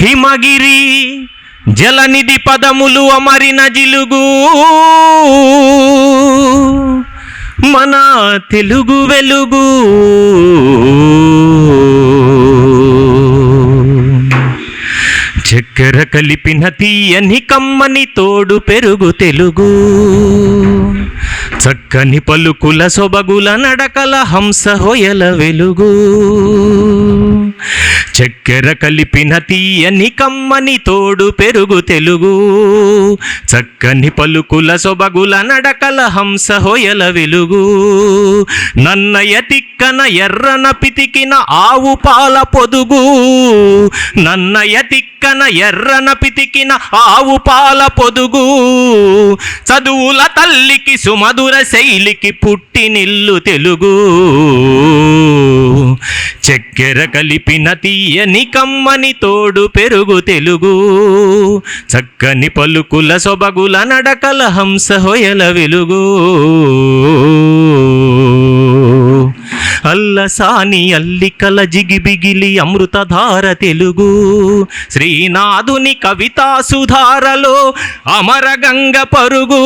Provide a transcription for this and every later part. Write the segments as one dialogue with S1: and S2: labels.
S1: హిమగిరి జలనిధి పదములు అమరిన జిలుగు. మన తెలుగు వెలుగు. చక్కెర కలిపిన తీయని కమ్మని తోడు పెరుగు తెలుగు. చక్కని పలుకుల సొబగుల నడకల హంస హొయల వెలుగు. చక్కెర కలిపిన తీయని కమ్మని తోడు పెరుగు తెలుగు. చక్కని పలుకుల సొబగుల నడకల హంస హొయల వెలుగు. నన్నయ తిక్కన ఎర్రన పితికిన ఆవు పాల పొదుగు. నన్నయ తిక్కన ఎర్రన పితికిన ఆవు పాల పొదుగు. చదువుల తల్లికి సుమధుర శైలికి పుట్టినిల్లు తెలుగు. చక్కెర కలిపిన తీయని కమ్మని తోడు పెరుగు తెలుగు. చక్కని పలుకుల సొబగుల నడకల హంస హొయల వెలుగు. అల్లసాని అల్లికల జిగిబిగిలి అమృతధార తెలుగు. శ్రీనాథుని కవితా సుధారలో అమరగంగ పరుగు.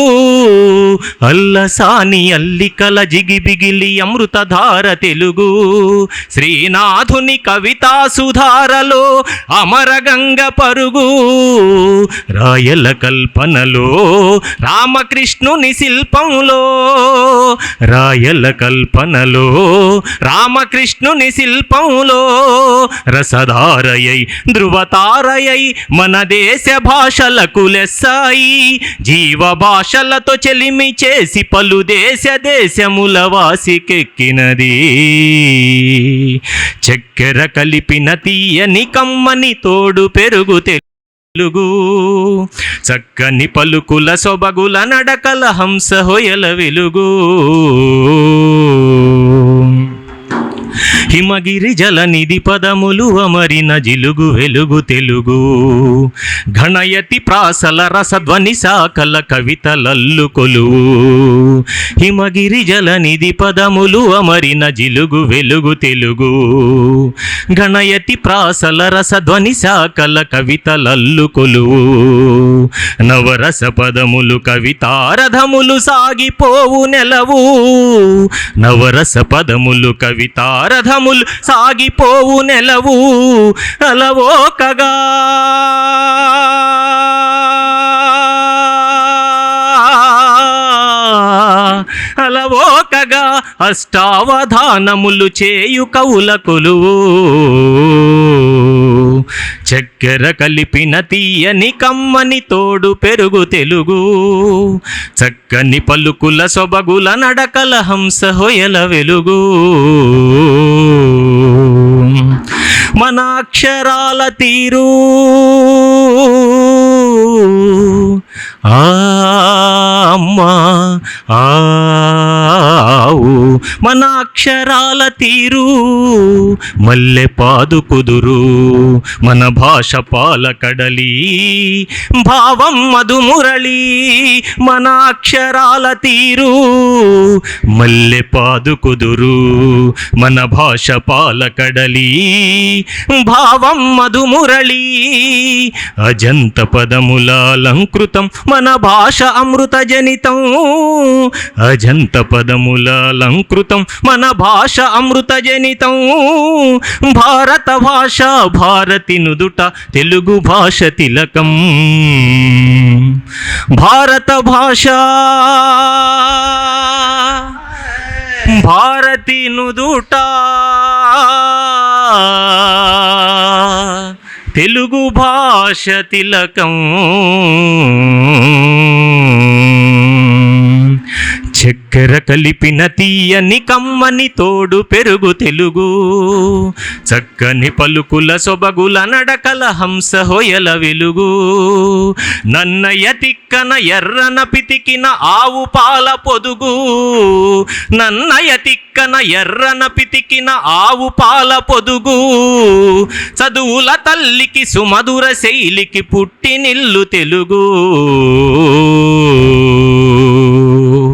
S1: అల్లసాని అల్లికల జిగిబిగిలి అమృతధార తెలుగు. శ్రీనాథుని కవితా సుధారలో అమరగంగ పరుగు. రాయల కల్పనలో రామకృష్ణుని శిల్పంలో రాయల కల్పనలో రామకృష్ణుని శిల్పంలో రసధారయై ధృవతారయై మన దేశ భాషలకు లెస్సాయి. జీవ భాషలతో చెలిమి చేసి పలు దేశ దేశముల వాసికెక్కినది. చక్కెర కలిపిన తీయని కమ్మని తోడు పెరుగు తెలుగు. చక్కని పలుకుల సొబగుల నడకల హంస హొయల వెలుగు. హిమగిరి జలనిధి పదములు అమరిన జిలుగు వెలుగు తెలుగు. ఘనయతి ప్రాసల రసధ్వని సాకల కవితలల్లు కొలువు. హిమగిరి జలనిధి పదములు అమరిన జిలుగు వెలుగు తెలుగు. గణయతి ప్రాసల రసధ్వని సాకల కవితలల్లు కొలువు. నవరస పదములు కవితారథములు సాగిపోవు నెలవు. నవరస పదములు కవితారథములు సాగిపోవు నెలవు అలవోకగా. అలవోకగా అష్టావధానములు చేయు కవుల కొలువు. చక్కెర కలిపిన తీయని కమ్మని తోడు పెరుగు తెలుగు. చక్కని పలుకుల సొబగుల నడకల హంస హొయల వెలుగు. మన అక్షరాల తీరు. ఆ ఆవు మన అక్షరాల తీరు మల్లె పాదు కుదురు మన భాష పాల కడలి భావం మధుమురళి మన అక్షరాల తీరు మల్లె పాదు కుదురు మన భాష పాల కడలి భావం మధుమురళి అజంత పదములాలంకృతం మన భాష అమృత జనితం అజంత పదముల అలంకృతం మన భాష అమృత జనితం భారత భాష భారతి నుదుట తెలుగు భాష తిలకం. భారత భాష భారతి నుదుట తెలుగు భాష తిలకం. చక్కెర కలిపిన తీయని కమ్మని తోడు పెరుగు తెలుగు. చక్కని పలుకుల సొబగుల నడకల హంస హొయల వెలుగు. నన్నయ తిక్కన ఎర్రన పితికిన ఆవు పాల పొదుగు. నన్నయ తిక్కన ఎర్రన పితికిన ఆవు పాల పొదుగు. చదువుల తల్లికి సుమధుర శైలికి పుట్టినిల్లు తెలుగు.